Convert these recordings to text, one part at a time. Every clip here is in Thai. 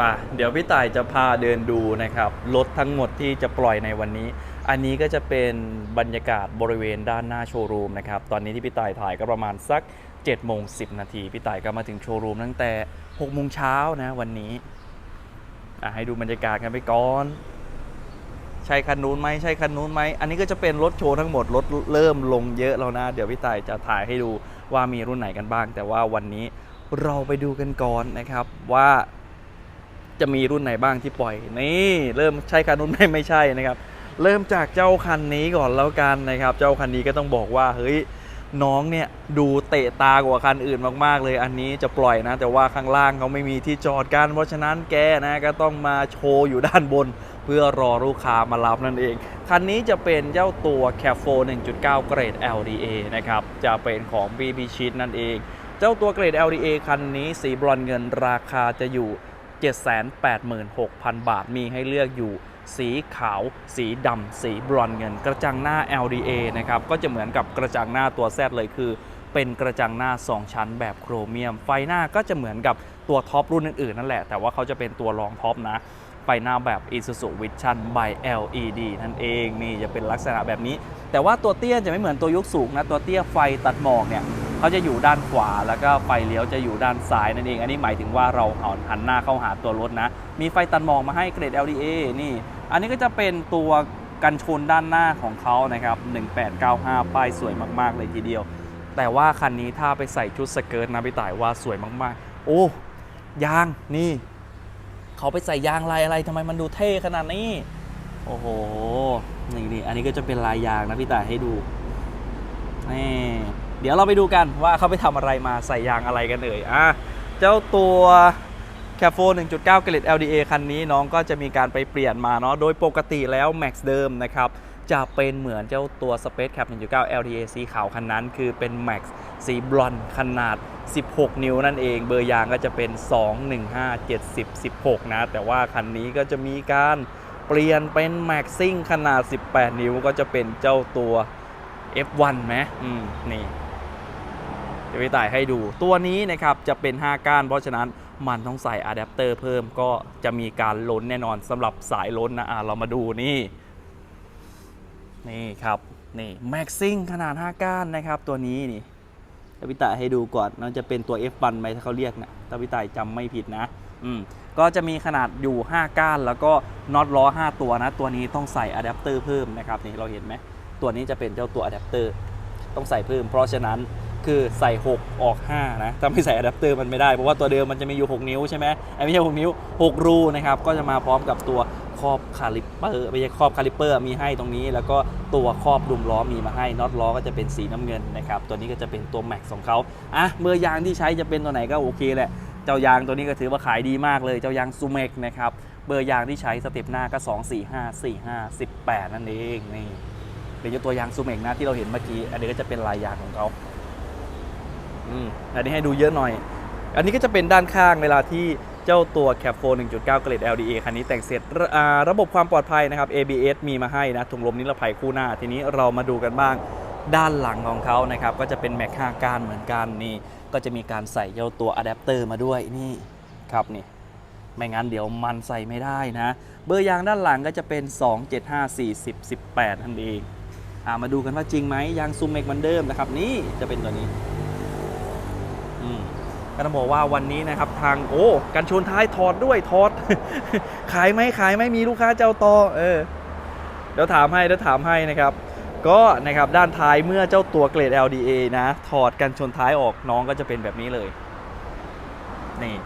ปะเดี๋ยวพี่ต่ายจะพาเดินดูนะครับรถทั้งหมดที่จะปล่อยในวันนี้ อันนี้ก็จะเป็นบรรยากาศบริเวณด้านหน้าโชว์รูมนะครับ ตอนนี้ที่พี่ต่ายถ่ายก็ประมาณสัก7โมง10 นาที พี่ต่ายก็มาถึงโชว์รูมตั้งแต่6โมงเช้านะวันนี้ให้ดูบรรยากาศกันไปก่อน ใช่คันนู้นไหมใช่คันนู้นไหมอันนี้ก็จะเป็นรถโชว์ทั้งหมด รถเริ่มลงเยอะแล้วนะ เดี๋ยวพี่ต่ายจะถ่ายให้ดูว่ามีรุ่นไหนกันบ้าง แต่ว่าวันนี้เราไปดูกันก่อนนะครับว่า จะมีรุ่นไหนบ้างที่ปล่อย นี่เริ่มใช่คันนู้นไหม่ไม่ใช่นะครับ เริ่มจากเจ้าคันนี้ก่อนแล้วกันนะครับ เจ้าคันนี้ก็ต้องบอกว่าเฮ้ยน้องเนี่ยดูเตะตากว่าคันอื่นมากๆเลย อันนี้จะปล่อยนะ แต่ว่าข้างล่างเขาไม่มีที่จอดกันเพราะฉะนั้นแกนะก็ต้องมาโชว์อยู่ด้านบน เพื่อรอลูกค้ามารับนั่นเอง คันนี้จะเป็นเจ้าตัว c a f 4 1.9 เกรด LDA นะครับ จะเป็นของ BB Sheet นั่นเอง เจ้าตัวเกรด LDA คันนี้สีบรอนเงินราคาจะอยู่ 786,000 บาท มีให้เลือกอยู่สีขาว สีดำ สีบรอนเงิน กระจังหน้า LDA นะครับ ก็จะเหมือนกับกระจังหน้าตัว Z เลยคือ เป็นกระจังหน้า 2 ชั้นแบบโครเมียม ไฟหน้าก็จะเหมือนกับตัวท็อปรุ่นอื่นๆนั่นแหละ แต่ว่าเขาจะเป็นตัวรองท็อปนะไฟหน้าแบบ Isuzu Vision by LED นั่นเองนี่จะเป็นลักษณะแบบนี้ แต่ว่าตัวเตี้ยจะไม่เหมือนตัวยุคสูงนะ ตัวเตี้ยไฟตัดหมอกเนี่ย เขาจะอยู่ด้านขวาแล้วก็ไฟเลี้ยวจะอยู่ด้านซ้ายนั่นเอง อันนี้หมายถึงว่าเราหันหน้าเข้าหาตัวรถนะ มีไฟตัดหมอกมาให้เกรด LDA นี่ อันนี้ก็จะเป็นตัวกันชนด้านหน้าของเขานะครับ 1895 ป้ายสวยมาก ๆ เลยทีเดียว แต่ว่าคันนี้ถ้าไปใส่ชุดสเกิร์ตนะพี่ต่ายว่าสวยมาก ๆ โอ้ ยางนี่เขาไปใส่ยางลายอะไรทำไมมันดูเท่ขนาดนี้ โอ้โห นี่นี่อันนี้ก็จะเป็นลายยางนะพี่ต่ายให้ดูนี่ เดี๋ยวเราไปดูกันว่าเขาไปทำอะไรมาใส่ยางอะไรกันเอ่ยอะเจ้าตัวแคฟโฟ1.9เกรด LDA คันนี้น้องก็จะมีการไปเปลี่ยนมาเนาะโดยปกติแล้ว Max เดิมนะครับจะเป็นเหมือนเจ้าตัว Space Cap 1.9 LDA สีขาวคันนั้น คือเป็น Max สีบลอนด์ขนาด 16 นิ้วนั่นเอง เบอร์ยางก็จะเป็น 2 1 5 70 16 นะ แต่ว่าคันนี้ก็จะมีการเปลี่ยนเป็น Max ซิ่งขนาด 18 นิ้วก็จะเป็นเจ้าตัว F1 ไหมอืม นี่ ยวไปต่ายให้ดู ตัวนี้นะครับจะเป็น 5 ก้าน เพราะฉะนั้นมันต้องใส่อะแดปเตอร์เพิ่มก็จะมีการล้นแน่นอนสำหรับสายล้นนะะเรามาดูนี่ นี่ครับนี่แม็กซิ่งขนาด 5 ก้านนะครับตัวนี้นี่เดี๋ยวพี่ต่ายให้ดูก่อนมันจะเป็นตัว F1 ไหมถ้าเขาเรียกนะถ้าพี่ต่ายจำไม่ผิดนะ อืม ก็จะมีขนาดอยู่ 5 ก้าน แล้วก็น็อตล้อ 5 ตัวนะ ตัวนี้ต้องใส่อะแดปเตอร์เพิ่มนะครับ นี่เราเห็นไหม ตัวนี้จะเป็นเจ้าตัวอะแดปเตอร์ ต้องใส่เพิ่ม เพราะฉะนั้น คือใส่ 6 ออก 5 นะถ้าไม่ใส่อะแดปเตอร์มันไม่ได้ เพราะว่าตัวเดิมมันจะมีอยู่ 6 นิ้วใช่ไหมไอ้ไม่ใช่ 6 นิ้ว 6 รูนะครับ ก็จะมาพร้อมกับตัวครอบคาลิปเปอร์ไม่ใช่ครอบคาลิปเปอร์มีให้ตรงนี้ แล้วก็ตัวครอบดุมล้อมีมาให้น็อตล้อก็จะเป็นสีน้ำเงินนะครับตัวนี้ก็จะเป็นตัวแม็กของเขาอะเบอร์ยางที่ใช้จะเป็นตัวไหนก็โอเคแหละเจ้ายางตัวนี้ก็ถือว่าขายดีมากเลยเจ้ายางซูเมกนะครับเบอร์ยางที่ใช้สเต็ปหน้าก็ 2 4 5 4 5 18 นั่นเองนี่เป็นตัวยางซูเมกนะที่เราเห็นเมื่อกี้อันนี้ก็จะเป็นลายยางของเขา อันนี้ให้ดูเยอะหน่อย อันนี้ก็จะเป็นด้านข้างเวลาที่เจ้าตัว c a p 4 1.9 เกรด LDA คันนี้แต่งเสร็จระระบบความปลอดภัยนะครับ ABS มีมาให้นะถุงลมนิรภัยคู่หน้า ทีนี้เรามาดูกันบ้างด้านหลังของเขานะครับ ก็จะเป็นแม็ก5ก้านเหมือนกันนี่ ก็จะมีการใส่เจ้าตัวอะแดปเตอร์มาด้วยนี่ครับนี่ไม่งั้นเดี๋ยวมันใส่ไม่ได้นะ เบอร์ยางด้านหลังก็จะเป็น 2 7 5 40 18นั่นเองอามาดูกันว่าจริงไหมยางซูมเมกเหมือนเดิมนะครับ นี่จะเป็นตัวนี้ ก็ต้องบอกว่าวันนี้นะครับทางโอ้กันชนท้ายถอดด้วยถอด ขายไหมขายไหมมีลูกค้าเจ้าต่อเออเดี๋ยวถามให้เดี๋ยวถามให้นะครับ ก็นะครับด้านท้ายเมื่อเจ้าตัวเกรด LDA นะ ถอดกันชนท้ายออกน้องก็จะเป็นแบบนี้เลยนี่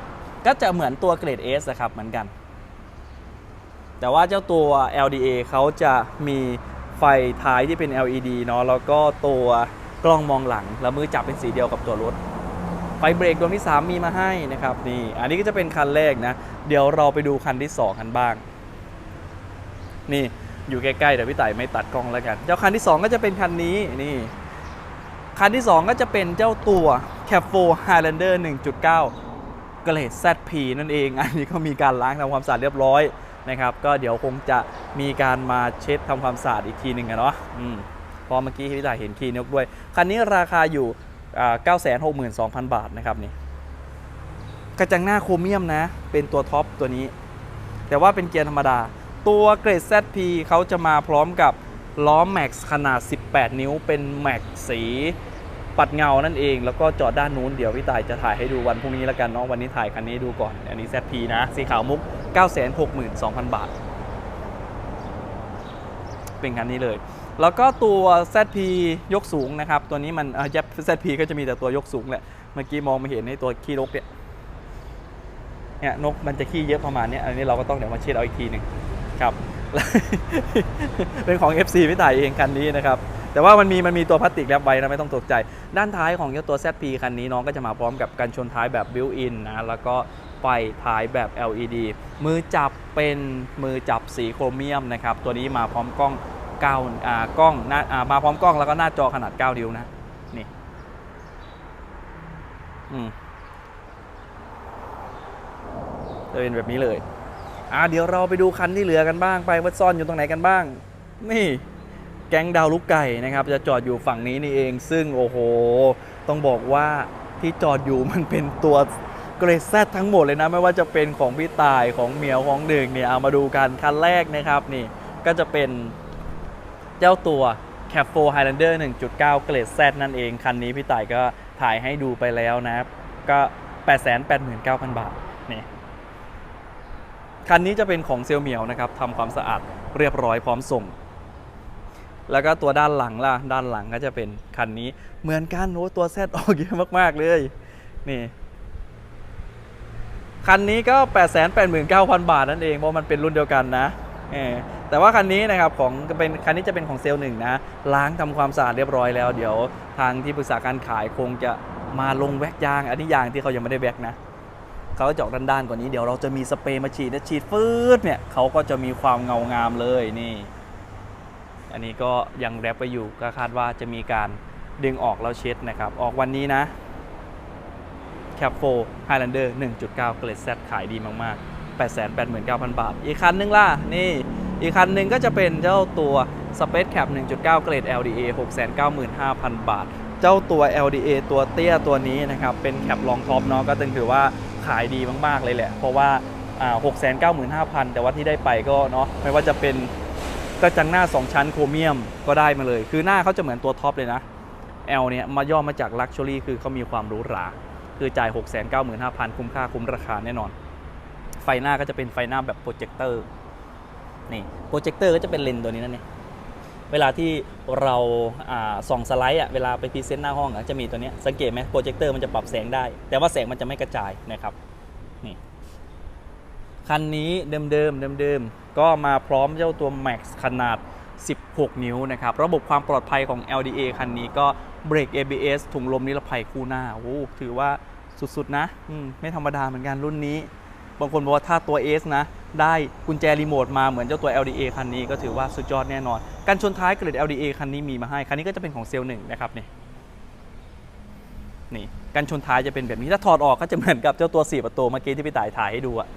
ก็จะเหมือนตัวเกรด S นะครับเหมือนกัน แต่ว่าเจ้าตัว LDA เขาจะมีไฟท้ายที่เป็น LED เนาะแล้วก็ตัวกล้องมองหลัง แล้วมือจับเป็นสีเดียวกับตัวรถ ไฟเบรกดวงที่ 3 มีมาให้นะครับนี่อันนี้ก็จะเป็นคันแรกนะ เดี๋ยวเราไปดูคันที่ 2 กันบ้าง นี่อยู่ใกล้ๆเดี๋ยวพี่ต่ายไม่ตัดกล้องแล้วกัน เจ้าคันที่ 2 ก็จะเป็นคันนี้นี่ คันที่ 2 ก็จะเป็นเจ้าตัว c a p 4 Highlander 1.9 เกรด ZP นั่นเอง อันนี้ก็มีการล้างทำความสะอาดเรียบร้อยนะครับ ก็เดี๋ยวคงจะมีการมาเช็ดทำความสะอาดอีกทีหนึ่งอะเนาะอืมพอเมื่อกี้พี่ต่ายเห็นคีย์นกด้วย คันนี้ราคาอยู่ 962,000 บาทนะครับนี่ขระจังหน้าโครเมียมนะ เป็นตัวท็อปตัวนี้ แต่ว่าเป็นเกียร์ธรรมดา ตัวเกรด ZP เขาจะมาพร้อมกับล้อแม็กซ์ขนาด 18 นิ้ว เป็นแม็กสีปัดเงานั่นเอง แล้วก็จอดด้านนู้นเดี๋ยวพี่ตายจะถ่ายให้ดูวันพรุ่งนี้แล้วกันเนาะวันนี้ถ่ายคันนี้ดูก่อน อันนี้ ZP นะ สีขาวมุก 962,000 บาท เป็นคันนี้เลย แล้วก็ตัว ZP ยกสูงนะครับ ตัวนี้มันเอ่อ ZP ก็จะมีแต่ตัวยกสูงแหละ เมื่อกี้มองไม่เห็นในตัวขี้นกเนี่ยเนี่ยนกมันจะขี้เยอะประมาณนี้อันนี้เราก็ต้องเดี๋ยวมาเช็ดเอาอีกทีหนึ่งครับเป็นของ FC พี่ต่ายเองคันนี้นะครับ แต่ว่ามันมีมันมีตัวพลาสติกแรปไว้นะไม่ต้องตกใจ ด้านท้ายของเจ้าตัว ZP คันนี้น้องก็จะมาพร้อมกับกันชนท้ายแบบบิวอินนะแล้วก็ไฟท้ายแบบ LED มือจับเป็นมือจับสีโครเมียมนะครับ ตัวนี้มาพร้อมกล้อง 9อ่ากล้องหน้าอ่ามาพร้อมกล้องแล้วก็หน้าจอขนาด 9 นิ้วนะ นี่ อืมจะเป็นแบบนี้เลย อ่า เดี๋ยวเราไปดูคันที่เหลือกันบ้างไปว่าซ่อนอยู่ตรงไหนกันบ้าง นี่ แก๊งดาวลูกไก่นะครับ จะจอดอยู่ฝั่งนี้นี่เอง ซึ่งโอ้โห ต้องบอกว่าที่จอดอยู่มันเป็นตัวเกรดแซดทั้งหมดเลยนะ ไม่ว่าจะเป็นของพี่ตายของเหมียวของหนึ่งเนี่ยเอามาดูกันคันแรกนะครับนี่ก็จะเป็น เจ้าตัว c a p 4 Highlander 1.9 เกรด Z นั่นเอง คันนี้พี่ต่ายก็ถ่ายให้ดูไปแล้วนะก็ 889,000 บาทนี่คันนี้จะเป็นของเซลเมียวนะครับทำความสะอาดเรียบร้อยพร้อมส่ง แล้วก็ตัวด้านหลังล่ะ ด้านหลังก็จะเป็นคันนี้เหมือนกันโอ้ตัวแซดออกเยอะมากๆเลย นี่คันนี้ก็ 889,000 บาทนั่นเองเพราะมันเป็นรุ่นเดียวกันนะ แต่ว่าคันนี้นะครับของเป็นคันนี้จะเป็นของเซลล์หนึ่งนะล้างทำความสะอาดเรียบร้อยแล้วเดี๋ยวทางที่ปรึกษาการขายคงจะมาลงแว็กยาง อันนี้ยางที่เขายังไม่ได้แว็กนะเขาจะออกด้านๆกว่านี้เดี๋ยวเราจะมีสเปรย์มาฉีดนะฉีดฟืดเนี่ยเขาก็จะมีความเงางามเลยนี่ อันนี้ก็ยังแรปไปอยู่ก็คาดว่าจะมีการดึงออกแล้วเช็ดนะครับ ออกวันนี้นะแคปโฟ Highlander 1.9 เกรด Z ขายดีมากๆ 889,000 บาท อีกคันนึงล่ะ นี่ อีกคันหนึ่งก็จะเป็นเจ้าตัว Space Cap 1.9 เกรด LDA 695,000 บาท เจ้าตัว LDA ตัวเตี้ยตัวนี้นะครับ เป็นแคปลองท็อปเนาะก็ตึงถือว่าขายดีมาก ๆ เลยแหละ เพราะว่าอ่า 695,000 แต่ว่าที่ได้ไปก็เนาะไม่ว่าจะเป็นกระจังหน้า 2 ชั้นโครเมียมก็ได้มาเลย คือหน้าเขาจะเหมือนตัวท็อปเลยนะ L เนี่ยมาย่อมาจาก Luxury คือเขามีความหรูหรา คือจ่าย 695,000 คุ้มค่าคุ้มราคาแน่นอน ไฟหน้าก็จะเป็นไฟหน้าแบบโปรเจคเตอร์ นี่โปรเจคเตอร์ก็จะเป็นเลนส์ตัวนี้นั่นเองเวลาที่เราส่องสไลด์อะเวลาไปพรีเซนต์หน้าห้องอะจะมีตัวนี้สังเกตไหมโปรเจคเตอร์มันจะปรับแสงได้ แต่ว่าแสงมันจะไม่กระจายนะครับนี่คันนี้เดิมๆเดิมๆก็มาพร้อมเจ้าตัว Max ขนาด 16 นิ้วนะครับ ระบบความปลอดภัยของ LDA คันนี้ก็เบรก ABS ถุงลมนิรภัยคู่หน้าโอ้ถือว่าสุดๆนะมไม่ธรรมดาเหมือนกันรุ่นนี้ บางคนบอกว่าถ้าตัว S นะ ได้กุญแจรีโมทมาเหมือนเจ้าตัว LDA คันนี้ก็ถือว่าสุดยอดแน่นอน การชนท้ายเกรด LDA คันนี้มีมาให้ คันนี้ก็จะเป็นของเซลล์หนึ่งนะครับนี่นี่การชนท้ายจะเป็นแบบนี้ถ้าถอดออกก็จะเหมือนกับเจ้าตัว 4 ประตูเมื่อกี้ที่พี่ต่ายถ่ายให้ดูอะ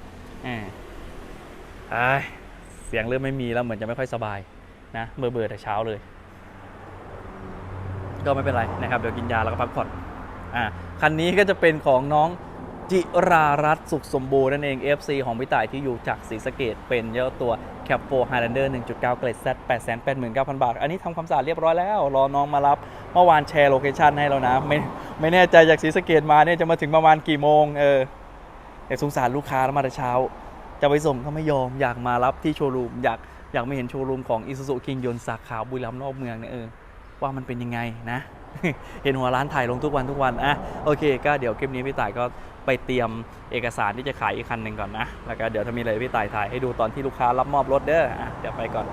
เอ้ยเสียงเริ่มไม่มีแล้วเหมือนจะไม่ค่อยสบายนะเบื่อเบื่อแต่เช้าเลย ก็ไม่เป็นไรนะครับ เดี๋ยวกินยาแล้วก็พักผ่อนอ่าคันนี้ก็จะเป็นของน้อง จิรารัตน์สุขสมบูรณ์นั่นเอง FC ของพี่ต่ายที่อยู่จากศรีสะเกดเป็นเจ้าตัว c a p 4 Highlander 1.9 เกรด Z 889,000 บาท อันนี้ทำความสะอาดเรียบร้อยแล้ว รอน้องมารับ เมื่อวานแชร์โลเคชันให้แล้วนะ ไม่ไม่แน่ใจจากศรีสะเกดมาเนี่ยจะมาถึงประมาณกี่โมง เออแต่สงสารลูกค้าแล้วมาแต่เช้า จะไปส่งก็ไม่ยอมอยากมารับที่โชว์รูมอยากอยากไม่เห็นโชว์รูมของ Isuzu King ยนต์สาขาบุรีรัมย์นอกเมืองเนี่ยเออว่ามันเป็นยังไงนะ เห็นหัวร้านถ่ายลงทุกวันทุกวันอะโอเค ก็เดี๋ยวคลิปนี้พี่ต่ายก็ ไปเตรียมเอกสารที่จะขายอีกคันหนึ่งก่อนนะ แล้วก็เดี๋ยวถ้ามีอะไรพี่ต่ายถ่ายให้ดูตอนที่ลูกค้ารับมอบรถเด้ออะเดี๋ยวไปก่อน